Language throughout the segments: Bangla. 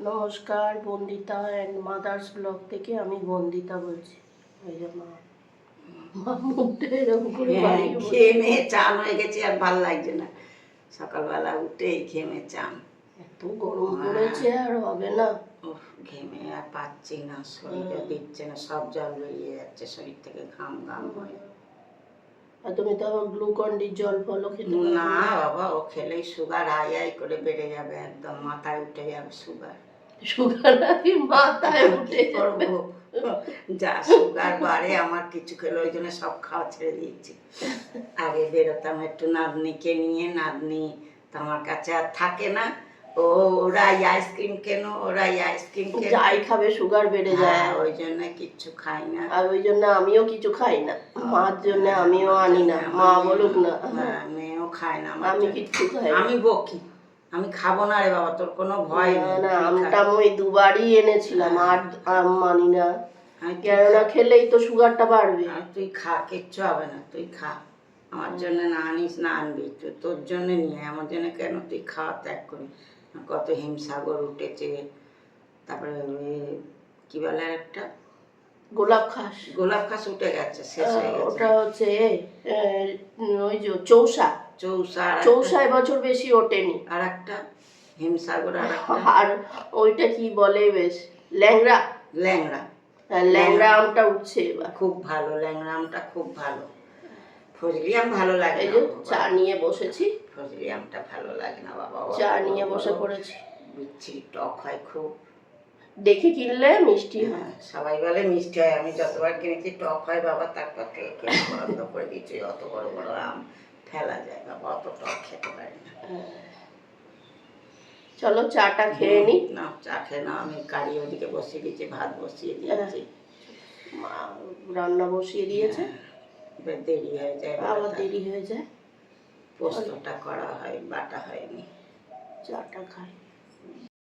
নমস্কার বন্দিতা অ্যান্ড মাদার্স ব্লগ থেকে আমি বন্দিতা বলছি। ওই যে মা মা মুখটা এরকম করে হ্যাঁ, খেয়ে মেয়ে চান হয়ে গেছে আর ভালো লাগছে না। সকালবেলা উঠেই ঘেমে চান। এত গরম পড়েছে আর হবে না। ঘেমে আর পাচ্ছি না শরীরে দিচ্ছে না সব জল বেরিয়ে যাচ্ছে শরীর থেকে ঘাম ঘাম হয়ে। আর তুমি তো আবার গ্লুকন ডি জল ফলও খেতে না বাবা ও খেলেই সুগার আই আই করে বেড়ে যাবে একদম মাথায় উঠে যাবে সুগার সুগার নাকি মাথায় উঠে করব। যা সুগার বাড়ে আমার কিছু খেলে ওই জন্য সব খাওয়া ছেড়ে দিয়েছি। আগে বেরোতাম একটু নাতনিকে নিয়ে নাতনি তো আমার কাছে আর থাকে না। ও আইসক্রিম কেন ওরা আইসক্রিম কেন যাই খাবে সুগার বেড়ে যায়। হ্যাঁ, ওই জন্য কিচ্ছু খাই না। আর ওই জন্য আমিও কিছু খাই না। মার জন্য আমিও আনি না। মা বলুক না। হ্যাঁ, মেয়েও খায় না আমি। কিচ্ছু খাই আমি বকি। আমি খাব না রে বাবা তোর কোনো ভয় না আমটা আমি দুবারই এনেছিলাম আর আম মানি না। কেননা খেলেই তো সুগারটা বাড়বে। আর তুই খা কিচ্ছু হবে না তুই খা। আমার জন্য না আনিস না আনবি তুই তোর জন্য নিয়ে আয়, আমার জন্য কেন তুই খাওয়া ত্যাগ করি কত হিমসাগর উঠেছে তারপরে কি বলে একটা গোলাপ খাস। গোলাপ খাস উঠে গেছে শেষ হয়ে গেছে। ওটা হচ্ছে ওই যে চৌসা। আর চৌসা বেশি ওঠেনি। আর একটা হিমসাগর আর আর ওইটা কি বলে বেশ? ল্যাংড়া। ল্যাংড়া। হ্যাঁ, ল্যাংড়া আমটা উঠছে এবার। খুব ভালো ল্যাংড়া আমটা খুব ভালো। ফজলি আম ভালো লাগে এই যে চা নিয়ে বসেছি। ফজলি আমটা ভালো লাগে না বাবা। চা নিয়ে বসে পড়েছি। বিচ্ছিরি টক হয় খুব। দেখে কিনলে মিষ্টি হয়। হ্যাঁ, সবাই বলে মিষ্টি হয়। আমি যতবার কিনেছি টক হয় বাবা তারপর থেকে বন্ধ করে দিচ্ছি অত বড় বড় আম। ফেলা যায় বাবা অত খেতে পারি না। চলো চাটা খেয়ে নি। না চা খেয়ে না আমি কারি ওদিকে বসিয়ে দিয়েছি ভাত বসিয়ে দিয়েছি। মা রান্না বসিয়ে দিয়েছে। দেরি হয়ে যায় আবার দেরি হয়ে যায়। পোস্তটা করা হয় বাটা হয়নি। চাটা খাই।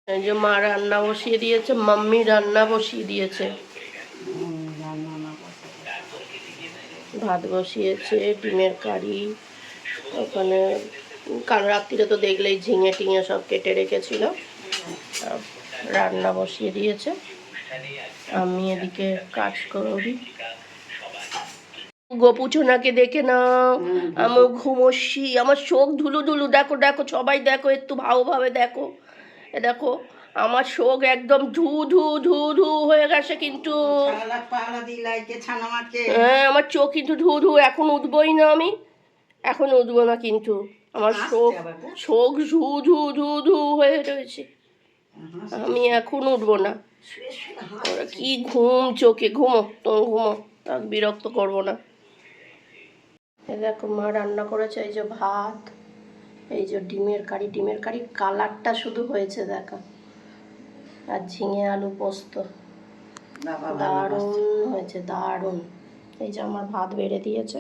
এই যে মা রান্না বসিয়ে দিয়েছে মাম্মি রান্না বসিয়ে দিয়েছে। ভাত বসিয়েছে ডিমের কারি। ওখানে কাল রাত্রিরে তো দেখলেই ঝিঙে টিঙে সব কেটে রেখেছিল। রান্না বসিয়ে দিয়েছে। আমি এদিকে কাজ করি গোপুচনাকে দেখে না আমি ঘুমোচ্ছি। আমার চোখ ধুলু ধুলু। দেখো দেখো সবাই দেখো একটু ভালোভাবে দেখো। এ দেখো আমার চোখ একদম ধু ধু ধু ধু হয়ে গেছে কিন্তু। হ্যাঁ আমার চোখ কিন্তু ধু ধু এখন উঠবই না আমি। এখন উঠবো না কিন্তু আমার গো। চোখ ধু ধু ধু ধু হয়ে রয়েছে। আমি এখন উঠবো না ওরা কি ঘুম চোখে ঘুমো তুমি ঘুমো আর বিরক্ত করব না। এই দেখো মা রান্না করেছে এই যে ভাত এই যে ডিমের কারি। ডিমের কারি কালারটা শুধু হয়েছে দেখো। আর ঝিঙে আলু পোস্ত। দারুণ হয়েছে দারুণ। এই যে আমার ভাত বেড়ে দিয়েছে।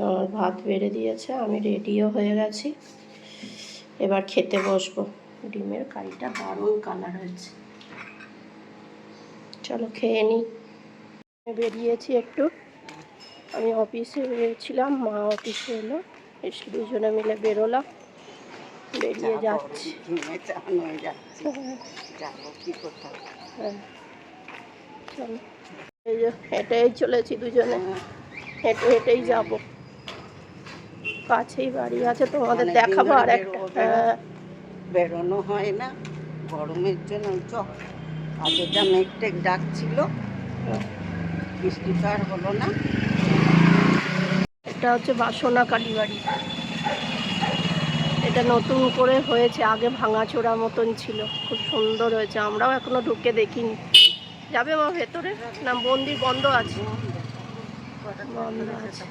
আমার ভাত বেড়ে দিয়েছে আমি রেডিও হয়ে গেছি। এবার খেতে বসবো। ডিমের কারিটা দারুণ কালার হয়েছে। চলো খেয়ে নিই বেরিয়েছি একটু। আমি অফিসে ছিলাম মা অফিসে এলো। এসে দুজনে মিলে বেরোলাম। বেরিয়ে যাচ্ছি। হয়ে? হ্যাঁ। চলো। এই যে হেঁটেই চলেছি দুজনে। হেঁটে হেঁটেই যাব। কাছেই বাড়ি আছে তোমাদের দেখাবো আর একটা। হ্যাঁ। বেরোনো হয় না গরমের জন্য চ আগে যা মেঘ টেক ডাকছিল। বৃষ্টি তো আর হলো না। এটা হচ্ছে বাসনা কালীবাড়ি এটা নতুন করে হয়েছে আগে ভাঙাচোরা মতন ছিল। খুব সুন্দর হয়েছে আমরাও এখনও ঢুকে দেখিনি। যাবে মা ভেতরে? না মন্দির বন্ধ আছে। বন্ধ। আছে।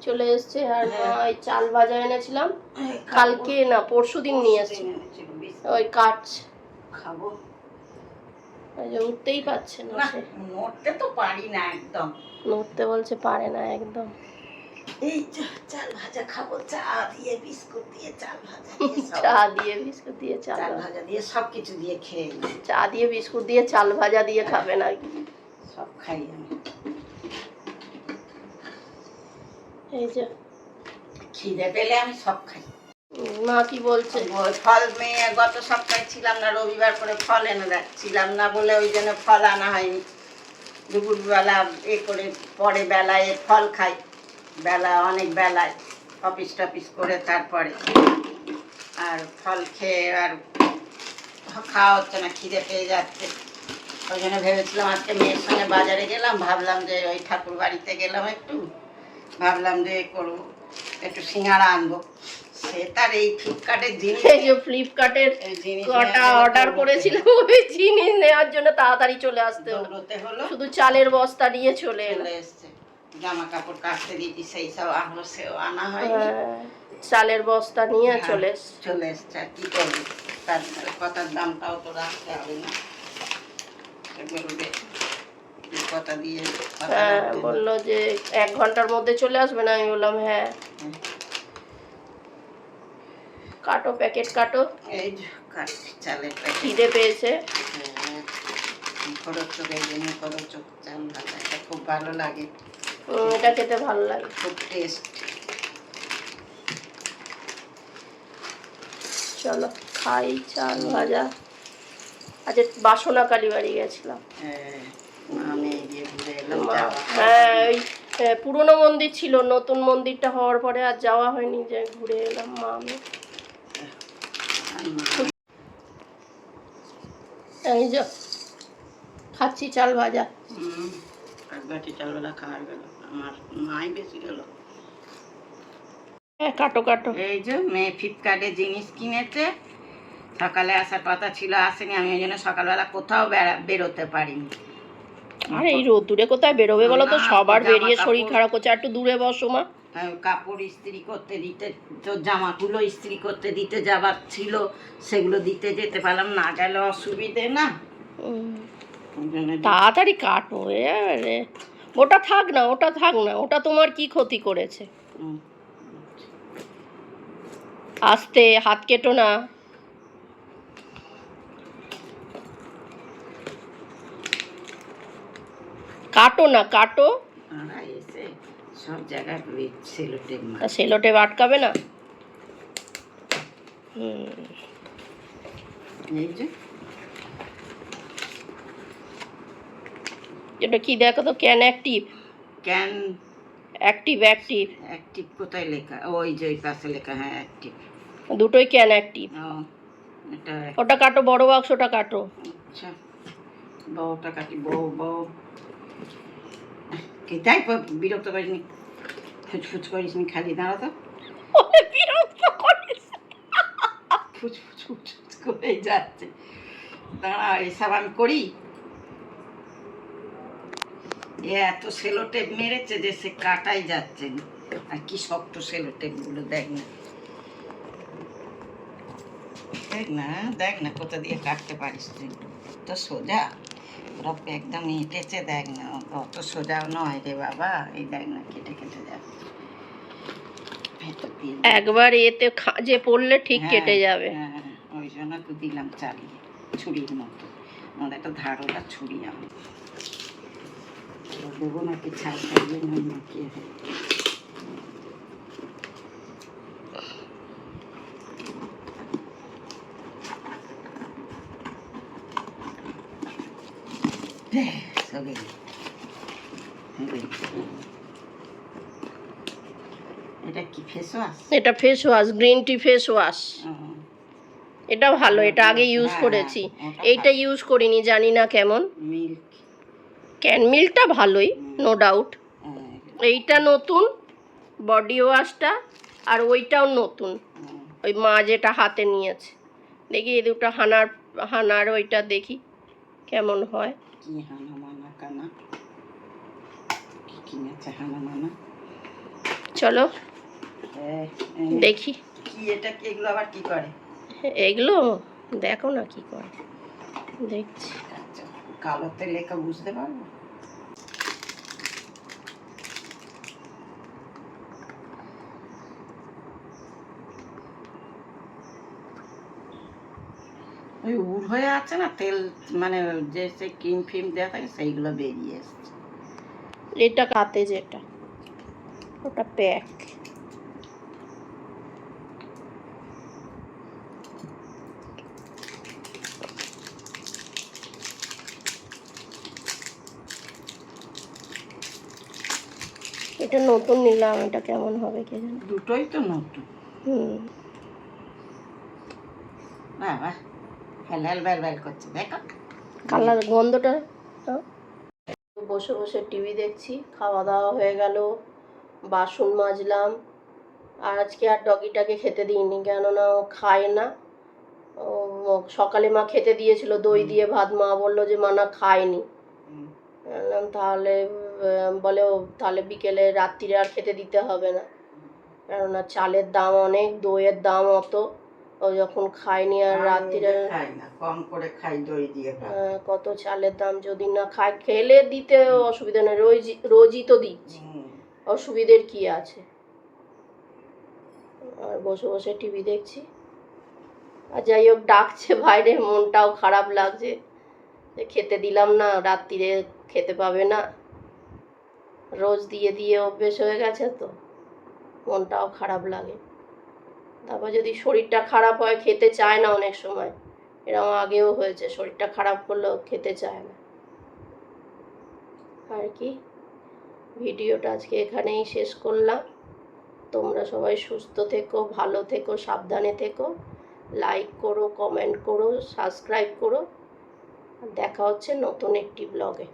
চলে এসছে আর ওই চাল ভাজা এনেছিলাম। কালকে না পরশু দিন নিয়ে এসছে ওই কাঠ। খাব। উঠতেই পারছে না নড়তে তো পারি না একদম। নড়তে বলছে পারে না একদম। এই চা- চাল ভাজা খাব চা দিয়ে বিস্কুট দিয়ে চাল ভাজা দিয়ে চা দিয়ে বিস্কুট দিয়ে চাল। ভাজা। দিয়ে সব কিছু দিয়ে খেয়ে চা দিয়ে বিস্কুট দিয়ে চাল ভাজা দিয়ে খাবে না সব খাই আমি। এই যে। খিদে পেলে আমি সব খাই। মা কি বলছে? ফল মেয়ে গত সপ্তাহে ছিলাম না রবিবার করে ফল এনে রাখছিলাম না বলে ওই জন্য ফল আনা হয়নি। দুপুরবেলা এ করে পরে বেলায় ফল খাই। বেলা অনেক বেলায় অফিস টফিস করে তারপরে। আর ফল খেয়ে আর খাওয়া হচ্ছে না খিদে পেয়ে যাচ্ছে। ওই জন্য ভেবেছিলাম আজকে মেয়ের সঙ্গে বাজারে গেলাম ভাবলাম যে ওই ঠাকুর বাড়িতে গেলাম একটু। ভাবলাম যে করব একটু সিঙ্গাড়া আনব। সে তার এই ফ্লিপকার্টের জিনিস এই যে ফ্লিপকার্টের জিনিস কটা অর্ডার জন্য করেছিলাম ওই জিনিস নেওয়ার জন্য তাড়াতাড়ি চলে আসতে হলো। শুধু চালের বস্তা নিয়ে চলে এলো। চলে এসছে। জামা কাপড় কাচতে দিয়েছি সেই সব আনলো সেও আনা হয় হ্যাঁ, চালের বস্তা নিয়ে হ্যাঁ। চলে চলে এসছে কি করবি? তার কথার দামটাও তো রাখতে হবে না। কথা দিয়ে হ্যাঁ বলল যে এক ঘণ্টার মধ্যে চলে আসবে না আমি বললাম হ্যাঁ। কাটো প্যাকেট কাটো। এই চালের প্যাকেট। খিদে পেয়েছে। খরচ চোখ এই জন্য খরচ চোখ চাল ভাজা এটা খুব ভালো লাগে। এটা খেতে ভালো লাগে। খুব টেস্ট চলো খাই চাল ভাজা। আজ বাসনা কালী বাড়ি গেছিলাম। আমি গিয়ে ঘুরে এলাম মা- যাওয়া হ্যাঁ। ওই পুরনো মন্দির ছিল নতুন মন্দিরটা হওয়ার পরে আর যাওয়া হয়নি যে ঘুরে এলাম মা আমি। এই যে খাচ্ছি চাল ভাজা। বাটি চালবেলা খাওয়া গেল আমার মাই বেশি গেল। হ্যাঁ কাটো কাটো। এই যে মেয়ে ফ্লিপকার্টে জিনিস কিনেছে সকালে আসার কথা ছিল আসেনি আমি ওই জন্য সকালবেলা কোথাও বেরোতে পারিনি। আর এই রোদ্দুরে কোথায় বেরোবে বলো তো? সবার বেরিয়ে শরীর খারাপ হচ্ছে একটু দূরে বসো মা। কাপড় ইস্ত্রি করতে দিতে তো জামাগুলো ইস্ত্রি করতে দিতে যাবার ছিল সেগুলো দিতে যেতে পারলাম না গেলে অসুবিধে না। তাড়াতাড়ি কাটো এবারে ওটা থাক না ওটা থাক না ওটা তোমার কি ক্ষতি করেছে? আস্তে হাত কেটো না। কাটো না কাটো। সব জায়গায় সেলো টেপ সেলোটে আটকাবে না? হুম। এই যে। এটা কি দেখো তো can active can active active active কোথায় লেখা? ওই যে ওই পাশে লেখা হ্যাঁ অ্যাক্টিভ দুটোই ক্যান অ্যাক্টিভ ওটা কাটো বড় বাক্সটা কাটো। আচ্ছা। বউটা কাটি বউ বউ। তাই বিরক্ত করিসনি ফুচফুচ করিস নি খালি দাঁড়া তো বিরক্ত করিস ফুচফুচ ফুচফুচ করে যাচ্ছে দাঁড়া এসব আমি করি এ এত সেলো টেপ মেরেছে যে সে কাটাই যাচ্ছে না আর কি শক্ত সেলো টেপগুলো দেখ না দেখ না দেখ না কোথা দিয়ে কাটতে পারিস তুই তো সোজা ওরা একদম এঁটেছে দেখ না অত সোজাও নয় রে বাবা। এই দেখ না কেটে কেটে যাবে একবার এতে খা- যে পড়লে ঠিক হ্যাঁ, কেটে যাবে। হ্যাঁ, হ্যাঁ, ওই জন্য তো দিলাম চালিয়ে ছুরির মতো। আমাদের একটা ধারোটা ছুরি আমি। দেবো নাকি ছাড় নয় নাকি সবে এটা কি ফেস ওয়াশ এটা face wash green tea face wash এটা ভালো এটা আগে ইউজ হ্যাঁ, করেছি। এইটা ইউজ করিনি জানি না কেমন। মিল্ক ক্যান মিল্কটা ভালোই নো ডাউট হ্যাঁ, এইটা নতুন বডি ওয়াশটা আর ওইটাও নতুন। ওই মা যেটা হাতে নিয়েছে। দেখি এই দুটো হানার হানার ওইটা দেখি কেমন হয়। কি হানা কানা কি কিনেছে হানা মানা চলো এ, দেখি। কি এটা কি এগুলো আবার কি করে? এগুলো দেখো না কি করে। দেখছি। আচ্ছা কালোতে লেখা বুঝতে পারব? ওই উড় হয়ে আছে না তেল মানে যে সে ক্রিম ফিম দেওয়া থাকে সেইগুলো বেরিয়ে এসছে। এটা কাতে যেটা ওটা প্যাক। এটা নতুন নিলাম এটা কেমন হবে কে জানে? দুটোই তো নতুন। হুম। বাবা হেল হেল বেল বেল করছে। দেখো কালার গন্ধটা বসে বসে টিভি দেখছি খাওয়া দাওয়া হয়ে গেল বাসন মাজলাম। আর আজকে আর ডগিটাকে খেতে দিইনি কেননা ও খায় না। ও সকালে মা খেতে দিয়েছিল দই দিয়ে ভাত মা বলল যে মা না খায়নি। তাহলে বলে ও তাহলে বিকেলে রাত্রিরে আর খেতে দিতে হবে না। কেননা চালের দাম অনেক দইয়ের দাম অত। ও যখন খায়নি আর রাত্রিরে খাই না কম করে খাই দই দিয়ে কত চালের দাম যদি না খায় খেলে দিতে অসুবিধা নেই রোজ রোজই তো দিচ্ছি। অসুবিধের কি আছে? আর বসে বসে টিভি দেখছি। আর যাই হোক ডাকছে বাইরে মনটাও খারাপ লাগছে। যে খেতে দিলাম না রাত্রিরে খেতে পাবে না। রোজ দিয়ে দিয়ে অভ্যেস হয়ে গেছে তো মনটাও খারাপ লাগে। তারপর যদি শরীরটা খারাপ হয়, খেতে চায় না অনেক সময়। এরকম আগেও হয়েছে, শরীরটা খারাপ করলেও খেতে চায় না। আর কি? ভিডিওটা আজকে এখানেই শেষ করলাম। তোমরা সবাই সুস্থ থেকো, ভালো থেকো, সাবধানে থেকো। লাইক করো, কমেন্ট করো, সাবস্ক্রাইব করো। দেখা হচ্ছে নতুন একটি ব্লগে।